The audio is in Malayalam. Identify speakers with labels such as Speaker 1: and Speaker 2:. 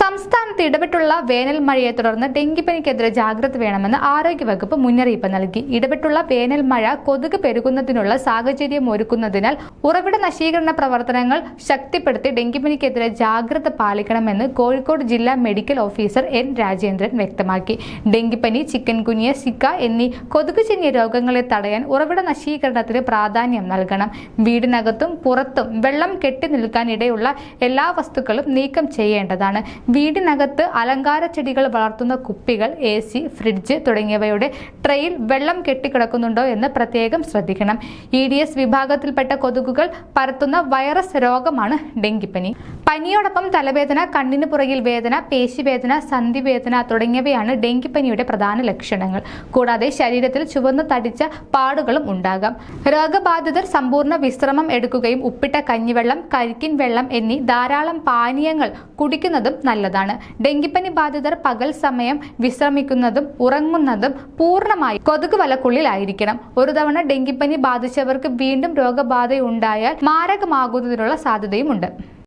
Speaker 1: സംസ്ഥാനത്ത് ഇടപെട്ടുള്ള വേനൽ മഴയെ തുടർന്ന് ഡെങ്കിപ്പനിക്കെതിരെ ജാഗ്രത വേണമെന്ന് ആരോഗ്യവകുപ്പ് മുന്നറിയിപ്പ് നൽകി. ഇടപെട്ടുള്ള വേനൽ മഴ കൊതുക് പെരുകുന്നതിനുള്ള സാഹചര്യം ഒരുക്കുന്നതിനാൽ ഉറവിട നശീകരണ പ്രവർത്തനങ്ങൾ ശക്തിപ്പെടുത്തി ഡെങ്കിപ്പനിക്കെതിരെ ജാഗ്രത പാലിക്കണമെന്ന് കോഴിക്കോട് ജില്ലാ മെഡിക്കൽ ഓഫീസർ എൻ രാജേന്ദ്രൻ വ്യക്തമാക്കി. ഡെങ്കിപ്പനി ചിക്കൻ കുനിയ സിക്ക എന്നീ കൊതുകുജന്യ രോഗങ്ങളെ തടയാൻ ഉറവിട നശീകരണത്തിന് പ്രാധാന്യം നൽകണം. വീടിനകത്തും പുറത്തും വെള്ളം കെട്ടി നിൽക്കാനിടയുള്ള എല്ലാ വസ്തുക്കളും നീക്കം ചെയ്യേണ്ടതാണ്. വീടിനകത്ത് അലങ്കാര ചെടികൾ വളർത്തുന്ന കുപ്പികൾ എ സി ഫ്രിഡ്ജ് തുടങ്ങിയവയുടെ ട്രെയിൽ വെള്ളം കെട്ടിക്കിടക്കുന്നുണ്ടോ എന്ന് പ്രത്യേകം ശ്രദ്ധിക്കണം. ഇ ഡി എസ് വിഭാഗത്തിൽപ്പെട്ട കൊതുകുകൾ പരത്തുന്ന വൈറസ് രോഗമാണ് ഡെങ്കിപ്പനി. പനിയോടൊപ്പം തലവേദന കണ്ണിന് പുറകിൽ വേദന പേശിവേദന സന്ധിവേദന തുടങ്ങിയവയാണ് ഡെങ്കിപ്പനിയുടെ പ്രധാന ലക്ഷണങ്ങൾ. കൂടാതെ ശരീരത്തിൽ ചുവന്ന് തടിച്ച പാടുകളും ഉണ്ടാകാം. രോഗബാധിതർ സമ്പൂർണ വിശ്രമം എടുക്കുകയും ഉപ്പിട്ട കഞ്ഞിവെള്ളം കരിക്കിൻ വെള്ളം എന്നീ ധാരാളം പാനീയങ്ങൾ കുടിക്കുന്നതും നല്ലതാണ്. ഡെങ്കിപ്പനി ബാധിതർ പകൽ സമയം വിശ്രമിക്കുന്നതും ഉറങ്ങുന്നതും പൂർണമായി കൊതുക് വലക്കുള്ളിലായിരിക്കണം. ഒരു തവണ ഡെങ്കിപ്പനി ബാധിച്ചവർക്ക് വീണ്ടും രോഗബാധയുണ്ടായാൽ മാരകമാകുന്നതിനുള്ള സാധ്യതയുമുണ്ട്.